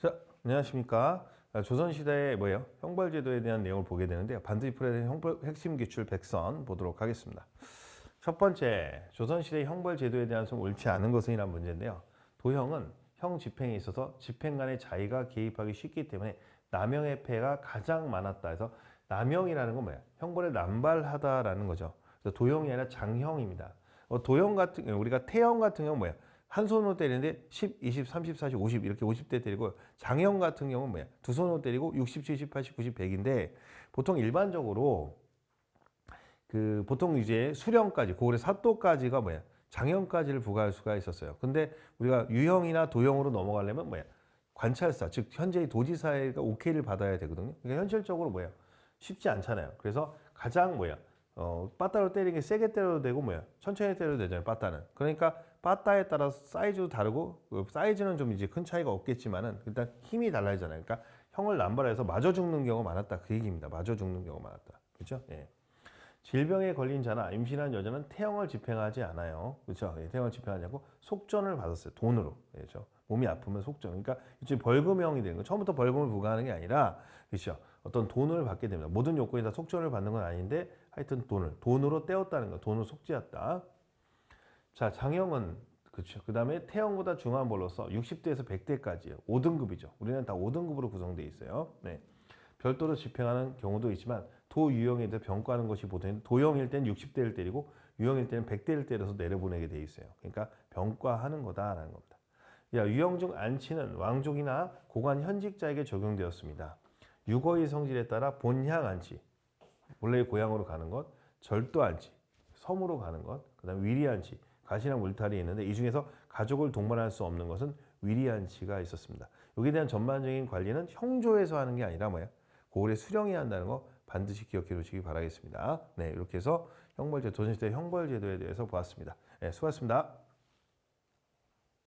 자, 안녕하십니까. 아, 조선시대의 뭐예요? 형벌제도에 대한 내용을 보게 되는데요. 반드시 풀어야 되는 형벌 핵심 기출 100선 보도록 하겠습니다. 첫 번째, 조선시대 형벌제도에 대한 좀 옳지 않은 것은이란 문제인데요. 도형은 형 집행에 있어서 집행 간의 자의가 개입하기 쉽기 때문에 남용의 폐가 가장 많았다 해서 남용이라는 건 뭐야? 형벌을 남발하다라는 거죠. 도형이 아니라 장형입니다. 어, 도형 같은 우리가 태형 같은 경우 뭐야? 한 손으로 때리는데 10, 20, 30, 40, 50 이렇게 50대 때리고 장형 같은 경우는 뭐야? 두 손으로 때리고 60, 70, 80, 90, 100인데 보통 일반적으로 그 보통 이제 수령까지 고을의 사도까지가 뭐야? 장형까지를 부과할 수가 있었어요. 근데 우리가 유형이나 도형으로 넘어가려면 뭐야? 관찰사, 즉 현재의 도지사가 오케이를 받아야 되거든요. 그러니까 현실적으로 뭐야? 쉽지 않잖아요. 그래서 가장 뭐야? 어, 빠따로 때리는 게 세게 때려도 되고 뭐야? 천천히 때려도 되잖아요. 빠따는. 그러니까 빠따에 따라서 사이즈도 다르고 그 사이즈는 좀 이제 큰 차이가 없겠지만은 일단 힘이 달라지잖아요. 그러니까 형을 남발해서 맞아 죽는 경우가 많았다. 그 얘기입니다. 맞아 죽는 경우가 많았다. 그렇죠? 예. 질병에 걸린 자나 임신한 여자는 태형을 집행하지 않아요. 그렇죠? 예, 태형을 집행하지 않고 속전을 받았어요. 돈으로. 그렇죠? 몸이 아프면 속전. 그러니까 이제 벌금형이 되는 거. 처음부터 벌금을 부과하는 게 아니라 그렇죠? 어떤 돈을 받게 됩니다. 모든 요건이 다 속전을 받는 건 아닌데 하여튼 돈을 돈으로 떼었다는 거. 돈을 속죄했다. 자, 장형은 그렇죠. 그다음에 태형보다 중한 벌로서 60대에서 100대까지요. 5등급이죠. 우리는 다 5등급으로 구성되어 있어요. 네. 별도로 집행하는 경우도 있지만 도유형에 대해 병과하는 것이 보통 도형일 때는 60대를 때리고 유형일 때는 100대를 때려서 내려보내게 돼 있어요. 그러니까 병과하는 거다라는 겁니다. 야, 유형 중 안치는 왕족이나 고관 현직자에게 적용되었습니다. 유거의 성질에 따라 본향 안치, 원래의 고향으로 가는 것, 절도 안치, 섬으로 가는 것, 그 다음 위리 안치, 가시나 물탈이 있는데 이 중에서 가족을 동반할 수 없는 것은 위리 안치가 있었습니다. 여기에 대한 전반적인 관리는 형조에서 하는 게 아니라 뭐야? 고을에 수령해야 한다는 거 반드시 기억해 두시기 바라겠습니다. 네, 이렇게 해서 형벌제, 조선시대 형벌제도에 대해서 보았습니다. 네, 수고하셨습니다.